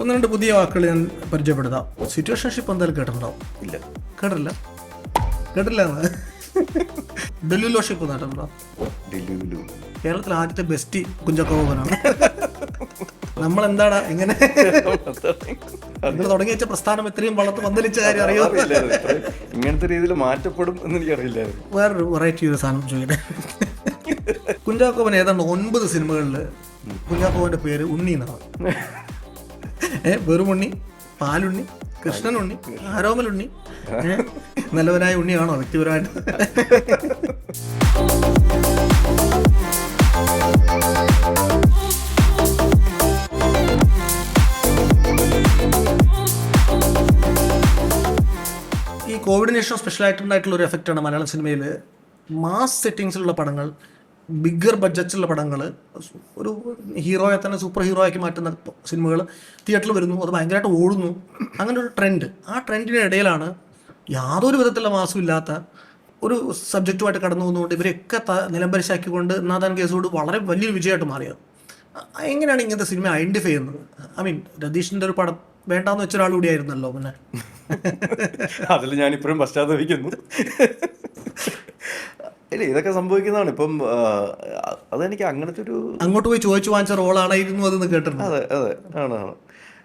ഒന്ന് രണ്ട് പുതിയ വാക്കുകൾ ഞാൻ പരിചയപ്പെടുത്താം. സിറ്റുവേഷൻഷിപ്പ് എന്തായാലും കേട്ടിട്ടുണ്ടാവും. ഇല്ല. കേട്ടില്ല കേട്ടില്ല ഡെല്ലുലോഷിപ്പ് കേട്ടിട്ടുണ്ടോ ഡിലുലു കേരളത്തിലെ ആദ്യത്തെ ബെസ്റ്റ് കുഞ്ചക്കോപനാണ് നമ്മൾ എന്താടാ ഇങ്ങനെ? നിങ്ങൾ തുടങ്ങി വെച്ച പ്രസ്ഥാനം ഇത്രയും വളർത്ത് പന്തലിച്ച കാര്യം അറിയോ ഇങ്ങനത്തെ രീതിയിൽ മാറ്റപ്പെടും എന്ന് എനിക്കറിയില്ലായിരുന്നു വേറൊരു വെറൈറ്റി ഒരു സാധനം ചോദിക്കട്ടെ? കുഞ്ചാക്കോവൻ ഏതാണ്ട് ഒൻപത് സിനിമകളിൽ കുഞ്ചാക്കോവന്റെ പേര് ഉണ്ണി എന്നാണ്. ഏ വെറും ഉണ്ണി പാലുണ്ണി കൃഷ്ണനുണ്ണി ആരോമലുണ്ണി ഉണ്ണി നല്ലവനായ ഉണ്ണിയാണോ വ്യക്തിപരമായിട്ട്? ഈ കോവിഡിന് ശേഷം സ്പെഷ്യൽ ആയിട്ടുണ്ടായിട്ടുള്ള ഒരു എഫക്റ്റാണ് മലയാള സിനിമയിൽ മാസ് സെറ്റിങ്സിലുള്ള പടങ്ങൾ ബിഗ്ഗർ ബഡ്ജറ്റിലുള്ള പടങ്ങൾ ഒരു ഹീറോയെ തന്നെ സൂപ്പർ ഹീറോ ആക്കി മാറ്റുന്ന സിനിമകൾ തിയേറ്ററിൽ വരുന്നു അത് ഭയങ്കരമായിട്ട് ഓടുന്നു. അങ്ങനെ ഒരു ട്രെൻഡ്. ആ ട്രെൻഡിന് ഇടയിലാണ് യാതൊരു വിധത്തിലുള്ള മാസും ഇല്ലാത്ത ഒരു സബ്ജക്റ്റുമായിട്ട് കടന്നു പോകുന്നതുകൊണ്ട് ഇവരെയൊക്കെ നിലംപരിശാക്കിക്കൊണ്ട് നാദാൻ കേസോട് വളരെ വലിയൊരു വിജയമായിട്ട് മാറിയത്. എങ്ങനെയാണ് ഇങ്ങനത്തെ സിനിമ ഐഡന്റിഫൈ ചെയ്യുന്നത്? ഐ മീൻ രതീഷിന്റെ ഒരു പടം വേണ്ടാന്ന് വെച്ച ഒരാൾ കൂടി ആയിരുന്നല്ലോ പിന്നെ. അതിൽ ഞാൻ ഇപ്പോഴും പശ്ചാത്തപിക്കുന്നു. ഇല്ല ഇതൊക്കെ സംഭവിക്കുന്നതാണ്. ഇപ്പം അതെനിക്ക് അങ്ങനത്തെ ഒരു അങ്ങോട്ട് പോയി ചോദിച്ചു വാങ്ങിച്ച റോളാണായിരുന്നു അതെന്ന് കേട്ടിട്ടുണ്ട്. അതെ അതെ. ആണ് ആണ്.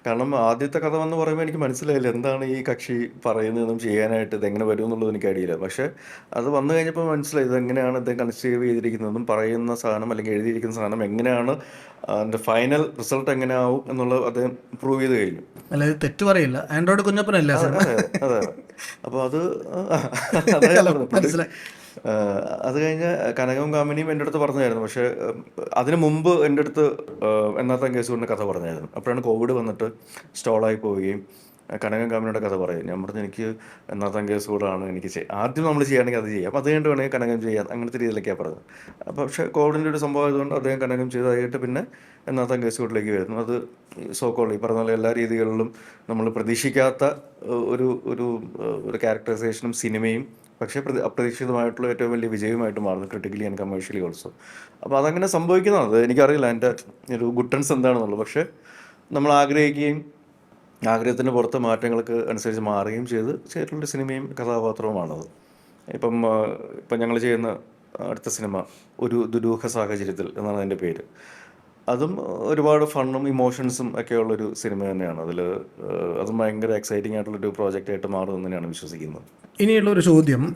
കാരണം ആദ്യത്തെ കഥ വന്ന് പറയുമ്പോൾ എനിക്ക് മനസ്സിലായില്ല എന്താണ് ഈ കക്ഷി പറയുന്നതെന്നും ചെയ്യാനായിട്ട് ഇത് എങ്ങനെ വരും എന്നുള്ളത് എനിക്ക് അറിയില്ല പക്ഷെ അത് വന്നു കഴിഞ്ഞപ്പോൾ മനസ്സിലായി ഇത് എങ്ങനെയാണ് അദ്ദേഹം കൺസീവ് ചെയ്തിരിക്കുന്നതും പറയുന്ന സാധനം അല്ലെങ്കിൽ എഴുതിയിരിക്കുന്ന സാധനം എങ്ങനെയാണ് അതിന്റെ ഫൈനൽ റിസൾട്ട് എങ്ങനെയാവും എന്നുള്ളത് അദ്ദേഹം പ്രൂവ് ചെയ്ത് കഴിഞ്ഞു. അല്ലാതെ തെറ്റ് പറയില്ല. ആൻഡ്രോയിഡ് കുഞ്ഞപ്പനല്ലേ അതെ അപ്പോൾ അത് മനസ്സിലായി. അത് കഴിഞ്ഞ് കനകവും കാമിനിയും എന്റെ അടുത്ത് പറഞ്ഞായിരുന്നു. പക്ഷേ അതിന് മുമ്പ് എന്റെ അടുത്ത് കേസ് കേസുകൊണ്ട് കഥ പറഞ്ഞായിരുന്നു. അപ്പോഴാണ് കോവിഡ് വന്നിട്ട് സ്റ്റോളായി പോവുകയും കനകം കാമിനിയുടെ കഥ പറയും ഞാൻ പറഞ്ഞു എനിക്ക് എന്നാത്താൻ കേസ് കൂടാണ് എനിക്ക് ആദ്യം നമ്മൾ ചെയ്യുകയാണെങ്കിൽ അത് ചെയ്യാം. അത് കഴിഞ്ഞിട്ട് വേണമെങ്കിൽ കനകം ചെയ്യാം. അങ്ങനത്തെ രീതിയിലൊക്കെയാണ് പറഞ്ഞത്. അപ്പോൾ പക്ഷേ കോവിഡിന്റെ ഒരു സംഭവം ആയതുകൊണ്ട് അദ്ദേഹം കനകം ചെയ്ത്. കഴിഞ്ഞിട്ട് പിന്നെ എന്നാത്താൻ കേസ് കൂടിലേക്ക് വരുന്നു. അത് സോക്കോൾ ഈ പറഞ്ഞ പോലെ എല്ലാ രീതികളിലും നമ്മൾ പ്രതീക്ഷിക്കാത്ത ഒരു ഒരു ഒരു ക്യാരക്ടറൈസേഷനും സിനിമയും പക്ഷേ പ്രതി അപ്രതീക്ഷിതമായിട്ടുള്ള ഏറ്റവും വലിയ വിജയമായിട്ട് മാറുന്നു ക്രിട്ടിക്കലി ആൻഡ് കമേഴ്ഷ്യലി ഓൾസോ അപ്പോൾ അതങ്ങനെ സംഭവിക്കുന്നതാണ്. എനിക്കറിയില്ല. എന്റെ ഒരു ഗുട്ടൻസ് എന്താണെന്നുള്ളത്. പക്ഷേ നമ്മൾ ആഗ്രഹിക്കുകയും ആഗ്രഹത്തിന് പുറത്ത് മാറ്റങ്ങൾക്ക് അനുസരിച്ച് മാറുകയും ചെയ്ത് ചെയ്തിട്ടുള്ള സിനിമയും കഥാപാത്രവുമാണത് ഇപ്പം ഇപ്പം ഞങ്ങൾ ചെയ്യുന്ന അടുത്ത സിനിമ ഒരു ദുരൂഹ സാഹചര്യത്തിൽ എന്നാണ് അതിന്റെ പേര്. അതും ഒരുപാട് ഫണ്ണും ഇമോഷൻസും ഒക്കെ ഉള്ളൊരു സിനിമ തന്നെയാണ്. അതിൽ അതും ഭയങ്കര എക്സൈറ്റിംഗ് ആയിട്ടുള്ളൊരു പ്രോജക്റ്റ് ആയിട്ട് മാറുമെന്ന് തന്നെയാണ് വിശ്വസിക്കുന്നത്. ഇനിയുള്ള ഒരു ചോദ്യം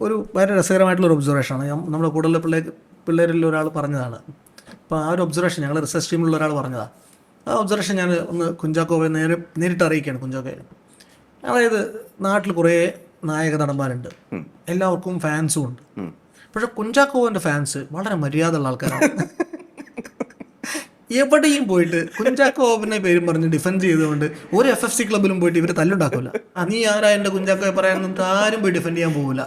ഒരു വളരെ രസകരമായിട്ടുള്ള ഒരു ഒബ്സർവേഷനാണ് ആണ്. നമ്മുടെ കൂടുതൽ പിള്ളേർ പിള്ളേരിൽ ഒരാൾ പറഞ്ഞതാണ്. അപ്പോൾ ആ ഒരു ഒബ്സർവേഷൻ ഞങ്ങൾ റിസർച്ച് ടീമിലുള്ള ഒരാൾ പറഞ്ഞതാണ് ആ ഒബ്സർവേഷൻ ഞാൻ ഒന്ന് കുഞ്ചാക്കോവെ നേരെ നേരിട്ട് അറിയിക്കുകയാണ് കുഞ്ചാക്കോയെ. അതായത് നാട്ടിൽ കുറേ നായക നടന്മാരുണ്ട്. എല്ലാവർക്കും ഫാൻസും ഉണ്ട്. പക്ഷെ കുഞ്ചാക്കോവന്റെ ഫാൻസ് വളരെ മര്യാദയുള്ള ആൾക്കാരാണ്. എവിടെയും പോയിട്ട് കുഞ്ചാക്കോവിനെ പേരും പറഞ്ഞ് ഡിഫെൻഡ് ചെയ്തുകൊണ്ട് ഒരു എഫ് എഫ് സി ക്ലബിലും പോയിട്ട് ഇവർ തല്ലുണ്ടാക്കൂല. നീ ആരാ എന്റെ കുഞ്ചാക്കോയെ പറയാൻ? ആരും പോയി ഡിഫെൻഡ് ചെയ്യാൻ പോകില്ല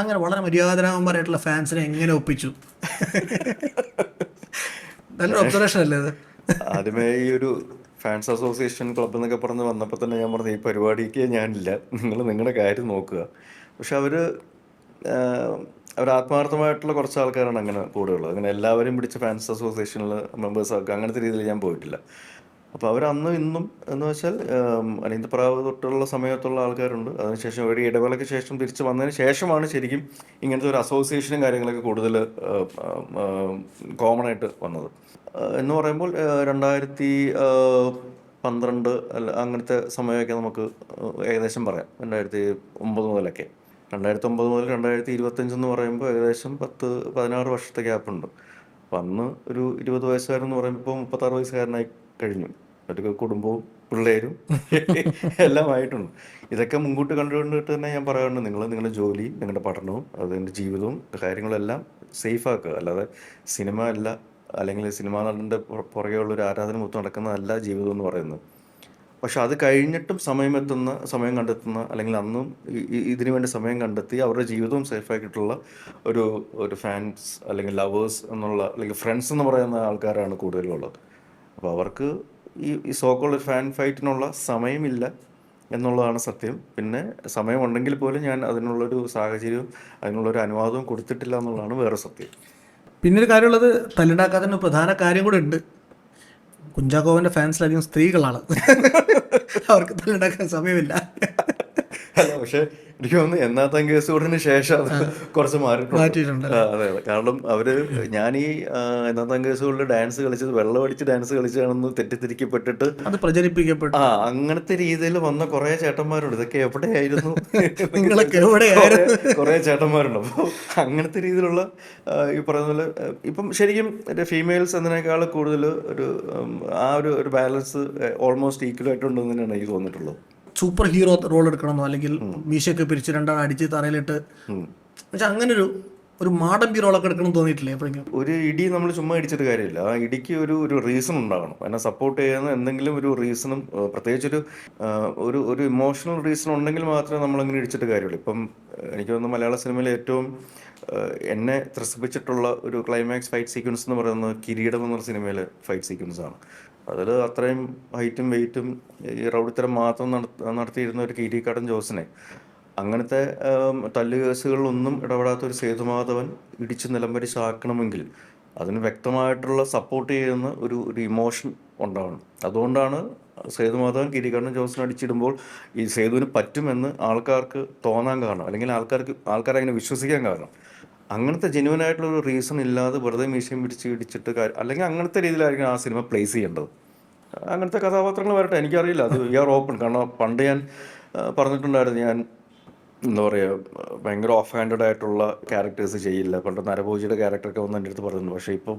അങ്ങനെ വളരെ മര്യാദരാമന്മാരായിട്ടുള്ള ഫാൻസിനെ എങ്ങനെ ഒപ്പിച്ചു? നല്ലൊരു ഒബ്സർവേഷൻ അല്ലേ അത്? ആദ്യമേ ഈ ഒരു ഫാൻസ് അസോസിയേഷൻ ക്ലബ് എന്നൊക്കെ പറഞ്ഞ് വന്നപ്പോൾ തന്നെ ഞാൻ പറഞ്ഞു ഈ പരിപാടിക്ക് ഞാനില്ല. നിങ്ങൾ നിങ്ങളുടെ കാര്യം നോക്കുക. പക്ഷെ അവർ അവർ ആത്മാർത്ഥമായിട്ടുള്ള കുറച്ച് ആൾക്കാരാണ് അങ്ങനെ കൂടെയുള്ളത്. അങ്ങനെ എല്ലാവരും പിടിച്ച ഫാൻസ് അസോസിയേഷനിൽ മെമ്പേഴ്സ് ആക്കുക അങ്ങനത്തെ രീതിയിൽ ഞാൻ പോയിട്ടില്ല. അപ്പോൾ അവർ അന്നും ഇന്നും എന്ന് വെച്ചാൽ അനീന്ത പ്രാവ് തൊട്ടുള്ള സമയത്തുള്ള ആൾക്കാരുണ്ട്. അതിനുശേഷം ഒരു ഇടവേളയ്ക്ക് ശേഷം തിരിച്ച് വന്നതിന് ശേഷമാണ് ശരിക്കും ഇങ്ങനത്തെ ഒരു അസോസിയേഷനും കാര്യങ്ങളൊക്കെ കൂടുതൽ കോമൺ ആയിട്ട് വന്നത്. എന്ന് പറയുമ്പോൾ രണ്ടായിരത്തി പന്ത്രണ്ട് അല്ല അങ്ങനത്തെ സമയമൊക്കെ നമുക്ക് ഏകദേശം പറയാം. രണ്ടായിരത്തി ഒമ്പത് മുതലൊക്കെ. രണ്ടായിരത്തി ഒമ്പത് മുതൽ രണ്ടായിരത്തി ഇരുപത്തഞ്ച് എന്ന് പറയുമ്പോൾ ഏകദേശം പത്ത് പതിനാറ് വർഷത്തെ ഗ്യാപ്പുണ്ട്. അപ്പം അന്ന് ഒരു ഇരുപത് വയസ്സുകാരൻ എന്ന് പറയുമ്പോൾ ഇപ്പോൾ മുപ്പത്താറ് വയസ്സുകാരനായി കഴിഞ്ഞു. ഒരു കുടുംബവും പിള്ളേരും എല്ലാം ആയിട്ടുണ്ട്. ഇതൊക്കെ മുൻകൂട്ടി കണ്ടുകൊണ്ടിട്ട് തന്നെ ഞാൻ പറയാറുണ്ട് നിങ്ങൾ നിങ്ങളുടെ ജോലി നിങ്ങളുടെ പഠനവും അതിന്റെ ജീവിതവും കാര്യങ്ങളെല്ലാം സേഫ് ആക്കുക അല്ലാതെ സിനിമ അല്ല അല്ലെങ്കിൽ സിനിമാ നടന്റെ പുറ- പുറകെയുള്ള ഒരു ആരാധന മൊത്തം നടക്കുന്നതല്ല ജീവിതം എന്ന് പറയുന്നത്. പക്ഷെ അത് കഴിഞ്ഞിട്ടും സമയമെത്തുന്ന സമയം കണ്ടെത്തുന്ന അല്ലെങ്കിൽ അന്നും ഇതിനു വേണ്ടി സമയം കണ്ടെത്തി അവരുടെ ജീവിതവും സേഫ് ആക്കിയിട്ടുള്ള ഒരു ഒരു ഫാൻസ് അല്ലെങ്കിൽ ലവേഴ്സ് എന്നുള്ള അല്ലെങ്കിൽ ഫ്രണ്ട്സ് എന്ന് പറയുന്ന ആൾക്കാരാണ് കൂടുതലുള്ളത്. അപ്പോൾ അവർക്ക് ഈ ഈ സോക്കുള്ള ഫാൻ ഫൈറ്റിനുള്ള സമയമില്ല എന്നുള്ളതാണ് സത്യം. പിന്നെ സമയമുണ്ടെങ്കിൽ പോലും ഞാൻ അതിനുള്ളൊരു സാഹചര്യവും അതിനുള്ളൊരു അനുവാദവും കൊടുത്തിട്ടില്ല എന്നുള്ളതാണ് വേറെ സത്യം. പിന്നെ ഒരു കാര്യമുള്ളത് തല്ലുണ്ടാക്കാത്തതിന് പ്രധാന കാര്യം കൂടെ ഉണ്ട്. കുഞ്ചാക്കോവന്റെ ഫാൻസിലധികം സ്ത്രീകളാണ്. അവർക്ക് തല്ലുണ്ടാക്കാൻ സമയമില്ല. അല്ല പക്ഷെ എനിക്ക് തോന്നുന്നു എന്നാത്താൻ കേസ് കൂടിന് ശേഷം അത് കുറച്ച് മാറിയിട്ടുണ്ട്. അതെ അതെ. കാരണം അവർ ഞാൻ ഈ എന്നാത്തം കേസ് കേസുകളിൽ ഡാൻസ് കളിച്ചത് വെള്ളം അടിച്ച് ഡാൻസ് കളിച്ചാണെന്ന് തെറ്റിദ്ധരിക്കപ്പെട്ടിട്ട് അത് പ്രചരിപ്പിക്കപ്പെട്ടു. ആ അങ്ങനത്തെ രീതിയിൽ വന്ന കുറെ ചേട്ടന്മാരുണ്ട്. ഇതൊക്കെ എവിടെയായിരുന്നു? കുറെ- ചേട്ടന്മാരുണ്ട്. അപ്പോൾ അങ്ങനത്തെ രീതിയിലുള്ള ഈ പറയുന്ന പോലെ ഇപ്പം ശരിക്കും ഫീമെയിൽസ് എന്നതിനേക്കാൾ കൂടുതൽ ഒരു ആ ഒരു ഒരു ബാലൻസ് ഓൾമോസ്റ്റ് ഈക്വൽ ആയിട്ടുണ്ടെന്ന് തന്നെയാണ് എനിക്ക് തോന്നിയിട്ടുള്ളത്. സൂപ്പർ ഹീറോ റോൾ എടുക്കണമെന്നോ? അല്ലെങ്കിൽ മീശയൊക്കെ പിരിച്ച് രണ്ടാൾ അടിച്ച് തറയിലിട്ട് പക്ഷെ അങ്ങനെ ഒരു ഒരു മാടമ്പി റോളൊക്കെ എടുക്കണം എന്ന് തോന്നിയിട്ടില്ലേ എപ്പോഴെങ്കിലും? ഒരു ഇടി നമ്മൾ ചുമ്മാ ഇടിച്ചിട്ട് കാര്യമില്ല. ആ ഇടിക്ക് ഒരു ഒരു റീസൺ ഉണ്ടാകണം അതിനെ സപ്പോർട്ട് ചെയ്യുന്ന എന്തെങ്കിലും ഒരു റീസണും പ്രത്യേകിച്ച് ഒരു ഒരു ഒരു ഇമോഷണൽ റീസൺ ഉണ്ടെങ്കിൽ മാത്രമേ നമ്മൾ അങ്ങനെ ഇടിച്ചിട്ട് കാര്യമുള്ളൂ. ഇപ്പം എനിക്ക് തോന്നുന്നു മലയാള സിനിമയിലെ ഏറ്റവും എന്നെ ത്രസിപ്പിച്ചിട്ടുള്ള ഒരു ക്ലൈമാക്സ് ഫൈറ്റ് സീക്വൻസ് എന്ന് പറയുന്നത് കിരീടം എന്ന സിനിമയിലെ ഫൈറ്റ് സീക്വൻസ് ആണ്. അതിൽ അത്രയും ഹൈറ്റും വെയിറ്റും ഈ റൗഡിത്തരം മാത്രം നടത്തിയിരുന്ന ഒരു കിരീക്കാടൻ ജോസിനെ. അങ്ങനത്തെ തല്ല് കേസുകളിലൊന്നും ഇടപെടാത്ത ഒരു സേതുമാധവൻ ഇടിച്ച് നിലംപരിശാക്കണമെങ്കിൽ അതിന് വ്യക്തമായിട്ടുള്ള സപ്പോർട്ട് ചെയ്യുന്ന ഒരു ഒരു ഇമോഷൻ ഉണ്ടാവണം. അതുകൊണ്ടാണ് സേതുമാധവൻ കിരികണ്ണൻ ജോസിനെ അടിച്ചിടുമ്പോൾ ഈ സേതുവിന് പറ്റുമെന്ന് ആൾക്കാർക്ക് തോന്നാൻ കാരണം. അല്ലെങ്കിൽ ആൾക്കാർക്ക് ആൾക്കാരെ അങ്ങനെ വിശ്വസിക്കാൻ കാരണം. അങ്ങനത്തെ ജെന്യുവൻ ആയിട്ടുള്ള ഒരു റീസൺ ഇല്ലാതെ വെറുതെ മീശയും പിടിച്ച് ഇടിച്ചിട്ട് കാര്യം അല്ലെങ്കിൽ അങ്ങനത്തെ രീതിയിലായിരിക്കും ആ സിനിമ പ്ലേസ് ചെയ്യേണ്ടത്. അങ്ങനത്തെ കഥാപാത്രങ്ങൾ വരട്ടെ എനിക്കറിയില്ല. അത് വി ആർ ഓപ്പൺ. കാരണം പണ്ട് ഞാൻ പറഞ്ഞിട്ടുണ്ടായിരുന്നു ഞാൻ എന്താ പറയുക ഭയങ്കര ഓഫ് ഹാൻഡഡ് ആയിട്ടുള്ള ക്യാരക്ടേഴ്സ് ചെയ്യില്ല. പണ്ട് നരഭോജിയുടെ ക്യാരക്ടറൊക്കെ വന്ന് എന്റെ അടുത്ത് പറയുന്നു പക്ഷേ ഇപ്പം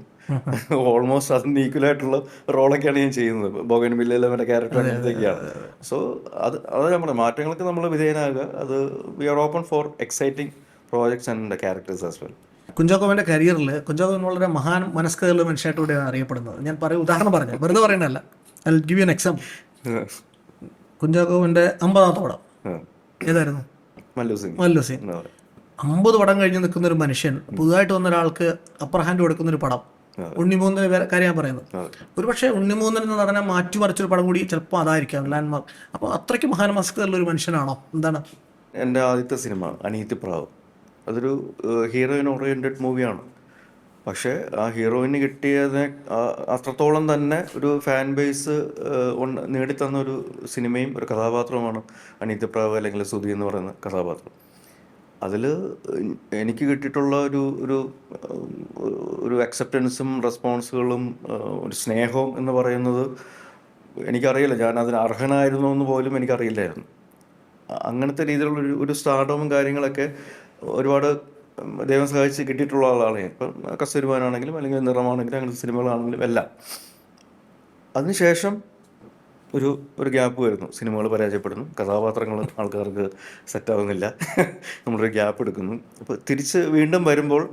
ഓൾമോസ്റ്റ് അതിന് ഈക്വൽ ആയിട്ടുള്ള റോളൊക്കെയാണ് ഞാൻ ചെയ്യുന്നത്. ബോഗൻ ബില്ലയിലെ മറ്റേ ക്യാരക്ടർ അങ്ങനത്തെയൊക്കെയാണ് സോ അത് അത് നമ്മൾ മാറ്റങ്ങൾക്ക് നമ്മൾ വിധേയനാകുക. അത് we are open for exciting projects and characters as well കുഞ്ചാക്കോവന്റെ കരിയറിൽ കുഞ്ചാക്കോവൻ വളരെ മഹാൻ മനസ്കതയുള്ള മനുഷ്യനായിട്ട് കൂടെ അറിയപ്പെടുന്നത്. ഞാൻ പറയും ഉദാഹരണം പറഞ്ഞു വെറുതെ പറയണല്ല I give you an example കുഞ്ചാക്കോവന്റെ അമ്പതാമത്തെ പടം. ഏതായിരുന്നു? മല്ലു സിംഗ് മല്ലു അമ്പത് പടം കഴിഞ്ഞ് നിൽക്കുന്ന ഒരു മനുഷ്യൻ പുതുതായിട്ട് വന്ന ഒരാൾക്ക് അപ്പർ ഹാൻഡ് കൊടുക്കുന്ന ഒരു പടം ഉണ്ണിമൂന്നിന് പേര് കാര്യം ഞാൻ പറയുന്നത്. ഒരുപക്ഷെ ഉണ്ണിമൂന്നിൽ നിന്ന് മാറ്റി മാറ്റിമറിച്ചൊരു പടം കൂടി ചിലപ്പോൾ അതായിരിക്കാം ലാൻഡ്മാർക്ക് അപ്പോൾ അത്രയ്ക്ക് മഹാനമസ്കതയുള്ള ഒരു മനുഷ്യനാണോ? എന്താണ്? എന്റെ ആദ്യത്തെ സിനിമ അനീതി പ്രാവ് അതൊരു ഹീറോയിൻ ഓറിയന്റഡ് മൂവിയാണ്. പക്ഷേ ആ ഹീറോയിന് കിട്ടിയതിനെ അത്രത്തോളം തന്നെ ഒരു ഫാൻ ബേസ് നേടിത്തന്ന ഒരു സിനിമയും ഒരു കഥാപാത്രവുമാണ് അനീതി പ്രാവ് അല്ലെങ്കിൽ സുധി എന്ന് പറയുന്ന കഥാപാത്രം. അതിൽ എനിക്ക് കിട്ടിയിട്ടുള്ള ഒരു ഒരു ഒരു അക്സെപ്റ്റൻസും റെസ്പോൺസുകളും ഒരു സ്നേഹവും എന്ന് പറയുന്നത് എനിക്കറിയില്ല. ഞാൻ അതിന് അർഹനായിരുന്നു എന്ന് പോലും എനിക്കറിയില്ലായിരുന്നു. അങ്ങനത്തെ രീതിയിലുള്ള ഒരു ഒരു സ്റ്റാർഡവും കാര്യങ്ങളൊക്കെ ഒരുപാട് ദൈവം സഹായിച്ച് കിട്ടിയിട്ടുള്ള ആളാണ്. ഇപ്പം കസ്തൂരിമാനാണെങ്കിലും അല്ലെങ്കിൽ നിറമാണെങ്കിലും അങ്ങനത്തെ സിനിമകളാണെങ്കിലും എല്ലാം. അതിനുശേഷം ഒരു ഒരു ഗ്യാപ്പ് വരുന്നു. സിനിമകൾ പരാജയപ്പെടുന്നു. കഥാപാത്രങ്ങൾ ആൾക്കാർക്ക് സെറ്റാവുന്നില്ല. നമ്മളൊരു ഗ്യാപ്പ് എടുക്കുന്നു. അപ്പോൾ തിരിച്ച് വീണ്ടും വരുമ്പോൾ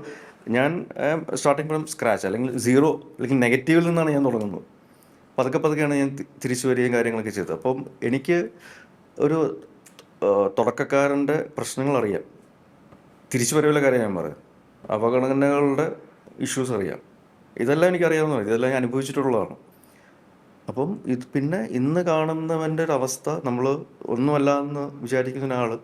ഞാൻ സ്റ്റാർട്ടിങ് ഫ്രം സ്ക്രാച്ച് അല്ലെങ്കിൽ സീറോ അല്ലെങ്കിൽ നെഗറ്റീവിൽ നിന്നാണ് ഞാൻ തുടങ്ങുന്നത്. പതുക്കെ പതുക്കെയാണ് ഞാൻ തിരിച്ചു വരികയും കാര്യങ്ങളൊക്കെ ചെയ്തത്. അപ്പം എനിക്ക് ഒരു തുടക്കക്കാരന്റെ പ്രശ്നങ്ങൾ അറിയാം. തിരിച്ചു വരവിലെ കാര്യം ഞാൻ പറയാം. അവഗണനകളുടെ ഇഷ്യൂസ് അറിയാം. ഇതെല്ലാം എനിക്കറിയാവുന്നതാണ്. ഇതെല്ലാം ഞാൻ അനുഭവിച്ചിട്ടുള്ളതാണ്. അപ്പം ഇത് പിന്നെ ഇന്ന് കാണുന്നവന്റെ ഒരു അവസ്ഥ നമ്മൾ ഒന്നുമല്ല എന്ന് വിചാരിക്കുന്ന ഒരാൾ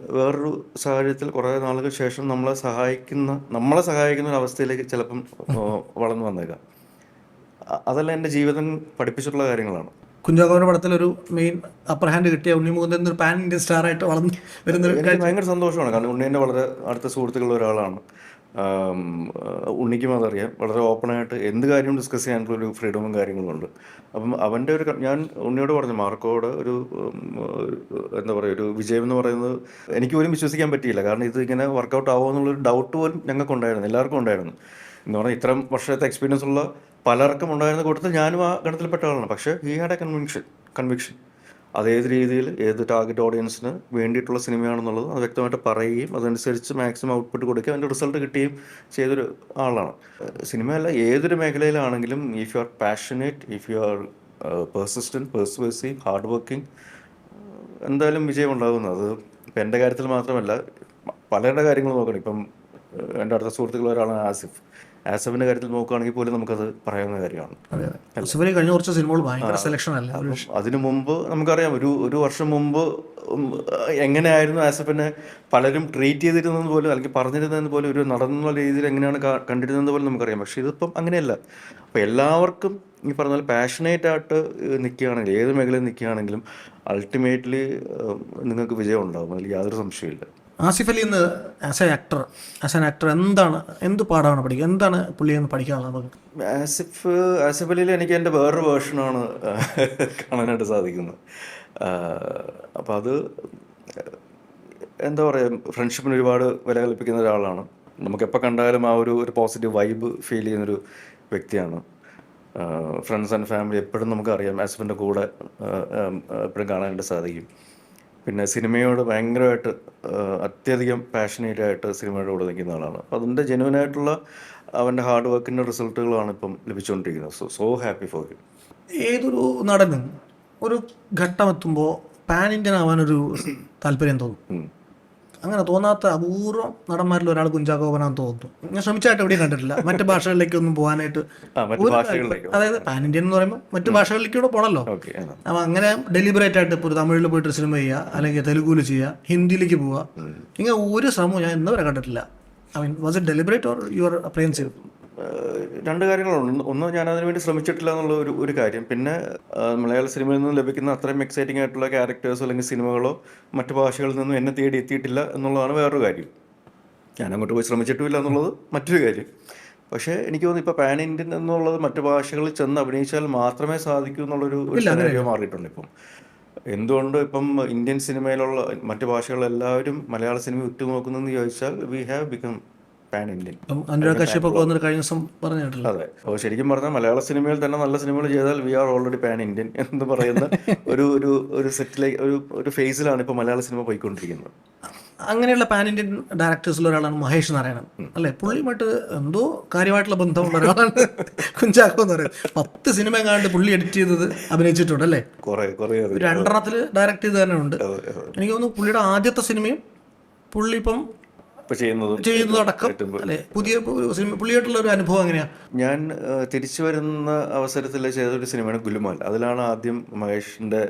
വേറൊരു സാഹചര്യത്തിൽ കുറേ നാളുകൾ ശേഷം നമ്മളെ സഹായിക്കുന്ന നമ്മളെ സഹായിക്കുന്ന ഒരു അവസ്ഥയിലേക്ക് ചിലപ്പം വളർന്നു വന്നേക്കാം. അതെല്ലാം എന്റെ ജീവിതം പഠിപ്പിച്ചിട്ടുള്ള കാര്യങ്ങളാണ്. കുഞ്ചാക്കോവന്റെ പടത്തിൽ ഒരു മെയിൻ അപ്പർ ഹാൻഡ് കിട്ടിയ ഉണ്ണി മുകുന്ദൻ ഒരു പാൻ ഇന്ത്യൻ സ്റ്റാർ ആയിട്ട് വളർന്ന് വരുന്ന ഭയങ്കര സന്തോഷമാണ്. കാരണം ഉണ്ണീന്റെ വളരെ അടുത്ത സുഹൃത്തുക്കളിൽ ഒരാളാണ്. ഉണ്ണിക്കും അതറിയാം. വളരെ ഓപ്പണായിട്ട് എന്ത് കാര്യവും ഡിസ്കസ് ചെയ്യാനുള്ള ഒരു ഫ്രീഡമും കാര്യങ്ങളും ഉണ്ട്. അപ്പം അവന്റെ ഒരു ഞാൻ ഉണ്ണിയോട് പറഞ്ഞു മാർക്കോട് ഒരു എന്താ പറയുക ഒരു വിജയം എന്ന് പറയുന്നത് എനിക്ക് പോലും വിശ്വസിക്കാൻ പറ്റിയില്ല. കാരണം ഇത് ഇങ്ങനെ വർക്കൗട്ട് ആവുമോ എന്നുള്ളൊരു ഡൗട്ട് പോലും ഞങ്ങൾക്ക് ഉണ്ടായിരുന്നു എല്ലാവർക്കും ഉണ്ടായിരുന്നു. എന്ന് പറഞ്ഞാൽ ഇത്രയും വർഷത്തെ എക്സ്പീരിയൻസ് ഉള്ള പലർക്കും ഉണ്ടായിരുന്ന കൂട്ടത്തിൽ ഞാനും ആ ഗണത്തിൽപ്പെട്ട ആളാണ് പക്ഷേ he had a convention conviction അത് ഏത് രീതിയിൽ ഏത് ടാർഗറ്റ് ഓഡിയൻസിന് വേണ്ടിയിട്ടുള്ള സിനിമയാണെന്നുള്ളത് അത് വ്യക്തമായിട്ട് പറയുകയും അതനുസരിച്ച് മാക്സിമം ഔട്ട്പുട്ട് കൊടുക്കുകയും അതിന്റെ റിസൾട്ട് കിട്ടുകയും ചെയ്തൊരു ആളാണ്. സിനിമയല്ല ഏതൊരു മേഖലയിലാണെങ്കിലും if you are passionate if you are persistent persuasive hard working എന്തായാലും വിജയം ഉണ്ടാകുന്നത് അത് ഇപ്പം എന്റെ കാര്യത്തിൽ മാത്രമല്ല പലരുടെ കാര്യങ്ങൾ നോക്കണം. ഇപ്പം എന്റെ അടുത്ത സുഹൃത്തുക്കളൊരാളാണ് ആസിഫ്. ആസഫിന്റെ കാര്യത്തിൽ നോക്കുകയാണെങ്കിൽ പോലും നമുക്കത് പറയാവുന്ന കാര്യമാണ്. കഴിഞ്ഞ കുറച്ച് സിനിമകൾ ഭയങ്കര സെലക്ഷൻ അല്ല? അതിനു മുമ്പ് നമുക്കറിയാം ഒരു ഒരു വർഷം മുമ്പ് എങ്ങനെയായിരുന്നു ആസഫിനെ പലരും ട്രീറ്റ് ചെയ്തിരുന്നത് പോലും അല്ലെങ്കിൽ പറഞ്ഞിരുന്നത് പോലും ഒരു നടന്ന രീതിയിൽ എങ്ങനെയാണ് കണ്ടിരുന്നത് പോലും നമുക്കറിയാം. പക്ഷേ ഇതിപ്പം അങ്ങനെയല്ല. അപ്പോൾ എല്ലാവർക്കും ഈ പറഞ്ഞ പോലെ പാഷനേറ്റ് ആയിട്ട് നിൽക്കുകയാണെങ്കിൽ ഏത് മേഖലയിൽ നിൽക്കുകയാണെങ്കിലും അൾട്ടിമേറ്റ്ലി നിങ്ങൾക്ക് വിജയം ഉണ്ടാകും അതിൽ യാതൊരു സംശയമില്ല ആസിഫ് അലി എന്ന് as a actor as an actor എന്താണ് എന്ത് പാടാണ് പഠിക്കുക? എന്താണ് പുള്ളി എന്ന് പഠിക്കാനുള്ളത് നമുക്ക് ആസിഫ് ആസിഫ് അലിയിൽ എനിക്ക് എന്റെ വേറൊരു വേർഷനാണ് കാണാനായിട്ട് സാധിക്കുന്നത്. അപ്പോൾ അത് എന്താ പറയുക ഫ്രണ്ട്ഷിപ്പിന് ഒരുപാട് വില കൽപ്പിക്കുന്ന ഒരാളാണ്. നമുക്കെപ്പോൾ കണ്ടാലും ആ ഒരു ഒരു പോസിറ്റീവ് വൈബ് ഫീൽ ചെയ്യുന്നൊരു വ്യക്തിയാണ്. ഫ്രണ്ട്സ് ആൻഡ് ഫാമിലി എപ്പോഴും നമുക്കറിയാം ആസിഫിന്റെ കൂടെ എപ്പോഴും കാണാനായിട്ട് സാധിക്കും. പിന്നെ സിനിമയോട് ഭയങ്കരമായിട്ട് അത്യധികം പാഷനേറ്റ് ആയിട്ട് സിനിമയോട് കൂടെ നിൽക്കുന്ന ആളാണ്. അപ്പോൾ അതിന്റെ ജെനുവനായിട്ടുള്ള അവന്റെ ഹാർഡ് വർക്കിന്റെ റിസൾട്ടുകളാണ് ഇപ്പം ലഭിച്ചുകൊണ്ടിരിക്കുന്നത്. So so happy for you ഏതൊരു നടനും ഒരു ഘട്ടം എത്തുമ്പോൾ പാൻ ഇന്ത്യൻ ആവാനൊരു താല്പര്യം തോന്നും? അങ്ങനെ തോന്നാത്ത അപൂർവം നടന്മാരിൽ ഒരാൾ കുഞ്ചാക്കോപനാന്ന് തോന്നുന്നു. ഞാൻ ശ്രമിച്ചായിട്ട് എവിടെയും കണ്ടിട്ടില്ല. മറ്റു ഭാഷകളിലേക്ക് ഒന്നും പോകാനായിട്ട് അതായത് പാൻ ഇന്ത്യൻ എന്ന് പറയുമ്പോൾ മറ്റു ഭാഷകളിലേക്കൂടെ പോകണല്ലോ അപ്പൊ അങ്ങനെ ഡെലിബറേറ്റ് ആയിട്ട് ഇപ്പോൾ തമിഴിൽ പോയിട്ട് സിനിമ ചെയ്യുക അല്ലെങ്കിൽ തെലുഗുവിൽ ചെയ്യുക ഹിന്ദിയിലേക്ക് പോവുക. ഇങ്ങനെ ഒരു ശ്രമവും ഞാൻ ഇന്നുവരെ കണ്ടിട്ടില്ല. I mean was it deliberate or your apprehensive രണ്ട് കാര്യങ്ങളുണ്ട്. ഒന്ന് ഞാൻ അതിനു വേണ്ടി ശ്രമിച്ചിട്ടില്ല എന്നുള്ള ഒരു ഒരു കാര്യം. പിന്നെ മലയാള സിനിമയിൽ നിന്ന് ലഭിക്കുന്ന അത്രയും എക്സൈറ്റിംഗ് ആയിട്ടുള്ള ക്യാരക്ടേഴ്സോ അല്ലെങ്കിൽ സിനിമകളോ മറ്റു ഭാഷകളിൽ നിന്നും എന്നെ തേടി എത്തിയിട്ടില്ല എന്നുള്ളതാണ് വേറൊരു കാര്യം. ഞാൻ അങ്ങോട്ട് പോയി ശ്രമിച്ചിട്ടുമില്ല എന്നുള്ളത് മറ്റൊരു കാര്യം. പക്ഷേ എനിക്ക് തോന്നുന്നു ഇപ്പോൾ പാൻ ഇന്ത്യൻ എന്നുള്ളത് മറ്റു ഭാഷകളിൽ ചെന്ന് അഭിനയിച്ചാൽ മാത്രമേ സാധിക്കൂ എന്നുള്ളൊരു ഒരു മാറിയിട്ടുണ്ട് ഇപ്പം. എന്തുകൊണ്ട് ഇപ്പം ഇന്ത്യൻ സിനിമയിലുള്ള മറ്റു ഭാഷകളെല്ലാവരും മലയാള സിനിമ ഉറ്റുനോക്കുന്നതെന്ന് ചോദിച്ചാൽ we have become pan Indian Anurag Kashyap ഒക്കെ കഴിഞ്ഞ ദിവസം പറഞ്ഞു കേട്ടില്ല അതെ. അപ്പോൾ ശരിക്കും പറഞ്ഞാൽ മലയാള സിനിമയിൽ തന്നെ നല്ല സിനിമകൾ ചെയ്താൽ we are already pan Indian എന്ന് പറയുന്ന ഒരു ഒരു ഒരു സെറ്റിലേക്ക് ഒരു ഒരു ഫേസിലാണ് ഇപ്പോൾ മലയാള സിനിമ പോയിക്കൊണ്ടിരിക്കുന്നത്. അങ്ങനെയുള്ള പാൻ ഇന്ത്യൻ ഡയറക്ടേഴ്സിൽ ഒരാളാണ് മഹേഷ് നാരായണൻ. അല്ലെ? പുള്ളിയുമായിട്ട് എന്തോ കാര്യമായിട്ടുള്ള ബന്ധമുള്ള ഒരാളാണ് കുഞ്ചാക്കോ എന്ന് പറയുന്നത്. പത്ത് സിനിമ കണ്ട് പുള്ളി എഡിറ്റ് ചെയ്തത് അഭിനയിച്ചിട്ടുണ്ട് അല്ലേ? രണ്ടെണ്ണത്തിൽ ഡയറക്റ്റ് ചെയ്ത് തന്നെ ഉണ്ട് എനിക്ക് തോന്നുന്നു പുള്ളിയുടെ ആദ്യത്തെ സിനിമയും പുള്ളി ഇപ്പം ചെയ്യുന്നതും ചെയ്യുന്നതടക്കം പുതിയ സിനിമ പുള്ളിയായിട്ടുള്ള ഒരു അനുഭവം എങ്ങനെയാ? ഞാൻ തിരിച്ചു വരുന്ന അവസരത്തിൽ ചെയ്തൊരു സിനിമയാണ് ഗുലുമാൽ. അതിലാണ് ആദ്യം മഹേഷിന്റെ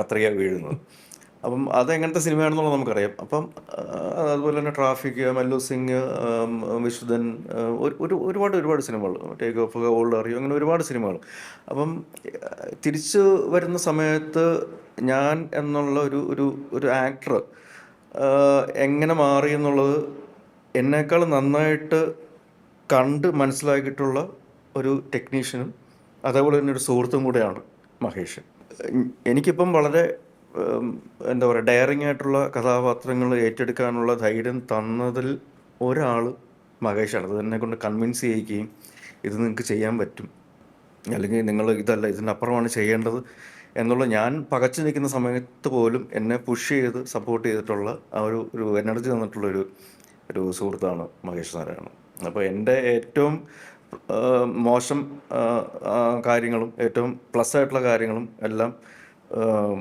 കത്രിക വീഴുന്നത്. അപ്പം അതെങ്ങനത്തെ സിനിമയാണെന്നുള്ളത് നമുക്കറിയാം. അപ്പം അതുപോലെ തന്നെ ട്രാഫിക് മല്ലു സിംഗ് വിശുദ്ധൻ ഒരു- ഒരു ഒരുപാട് ഒരുപാട് സിനിമകൾ. ടേക്ക് ഓഫ് ഓൾഡ് അറിയോ? അങ്ങനെ ഒരുപാട് സിനിമകൾ. അപ്പം തിരിച്ചു വരുന്ന സമയത്ത് ഞാൻ എന്നുള്ള ഒരു ഒരു ഒരു ആക്ടർ എങ്ങനെ മാറി എന്നുള്ളത് എന്നേക്കാൾ നന്നായിട്ട് കണ്ട് മനസ്സിലാക്കിയിട്ടുള്ള ഒരു ടെക്നീഷ്യനും അതേപോലെ തന്നെ ഒരു സുഹൃത്തും കൂടെയാണ് മഹേഷ്. എനിക്കിപ്പം വളരെ എന്താ പറയുക ഡയറിങ് ആയിട്ടുള്ള കഥാപാത്രങ്ങൾ ഏറ്റെടുക്കാനുള്ള ധൈര്യം തന്നതിൽ ഒരാൾ മഹേഷാണ്. അത് എന്നെ കൊണ്ട് കൺവിൻസ് ചെയ്യിക്കുകയും ഇത് നിങ്ങൾക്ക് ചെയ്യാൻ പറ്റും. അല്ലെങ്കിൽ നിങ്ങൾ ഇതല്ല ഇതിനപ്പുറമാണ് ചെയ്യേണ്ടത്. എന്നുള്ള ഞാൻ പകച്ചു നിൽക്കുന്ന സമയത്ത് പോലും എന്നെ പുഷ് ചെയ്ത് സപ്പോർട്ട് ചെയ്തിട്ടുള്ള ആ ഒരു ഒരു എനർജി തന്നിട്ടുള്ളൊരു ഒരു സുഹൃത്താണ് മഹേഷ് നാരായണൻ. അപ്പോൾ എന്റെ ഏറ്റവും മോശം കാര്യങ്ങളും ഏറ്റവും പ്ലസ് ആയിട്ടുള്ള കാര്യങ്ങളും എല്ലാം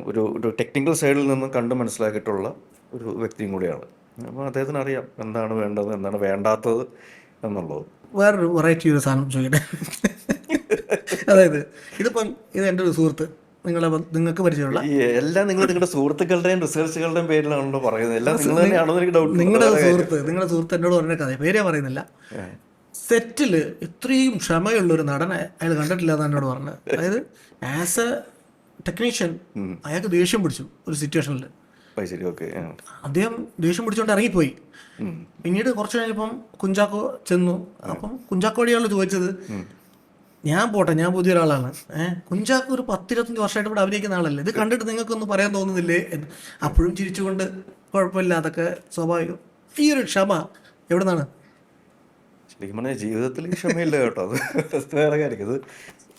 ഒരു ഒരു ടെക്നിക്കൽ സൈഡിൽ നിന്ന് കണ്ട് മനസ്സിലാക്കിയിട്ടുള്ള ഒരു വ്യക്തിയും കൂടിയാണ്. അപ്പോൾ അദ്ദേഹത്തിന് അറിയാം എന്താണ് വേണ്ടത് എന്താണ് വേണ്ടാത്തത് എന്നുള്ളത്. വേറൊരു വെറൈറ്റി ഒരു സാധനം ചോദിക്കട്ടെ. അതായത് ഇതിപ്പം ഇത് എന്റെ ഒരു സുഹൃത്ത്. നിങ്ങളെ നിങ്ങൾക്ക് പരിചയമുള്ള? എല്ലാം നിങ്ങൾ നിങ്ങളുടെ സുഹൃത്തുക്കളുടെയും റിസർച്ചുകളുടെയും പേരിലാണല്ലോ പറയുന്നത്. എല്ലാം നിങ്ങൾ തന്നെയാണോ എനിക്ക് ഡൗട്ട് നിങ്ങളുടെ സുഹൃത്ത് നിങ്ങളുടെ സുഹൃത്ത് എന്നോട് പറഞ്ഞ കഥ പേരേ പറയുന്നില്ല. സെറ്റിൽ ഇത്രയും ക്ഷമയുള്ള ഒരു നടനെ അയാൾ കണ്ടിട്ടില്ല എന്ന് എന്നോട് പറഞ്ഞത്. അതായത് ആസ് എ ടെക്നീഷ്യൻ അയാൾക്ക് ദേഷ്യം പിടിച്ചു ഒരു സിറ്റുവേഷനിൽ അദ്ദേഹം ദേഷ്യം പിടിച്ചോണ്ട് ഇറങ്ങിപ്പോയി. പിന്നീട് കുറച്ച് കഴിഞ്ഞപ്പം കുഞ്ചാക്കോ ചെന്നു. അപ്പം കുഞ്ചാക്കോടിയാണ് ചോദിച്ചത്. ഞാൻ പോട്ടെ ഞാൻ പുതിയ ഒരാളാണ് ഏഹ് കുഞ്ചാക്ക് ഒരു പത്തിരുപത്തഞ്ച് വർഷമായിട്ട് ഇവിടെ അഭിനയിക്കുന്ന ആളല്ലേ? ഇത് കണ്ടിട്ട് നിങ്ങൾക്കൊന്നും പറയാൻ തോന്നുന്നില്ലേ? എന്ന് അപ്പോഴും ചിരിച്ചുകൊണ്ട് കുഴപ്പമില്ല അതൊക്കെ സ്വാഭാവികം. ഈ ഒരു ക്ഷമ എവിടെ നിന്നാണ് ശരിക്കും പറഞ്ഞാൽ ജീവിതത്തിൽ ക്ഷമയില്ല കേട്ടോ. അത് വേറെ കാര്യം. ഇത്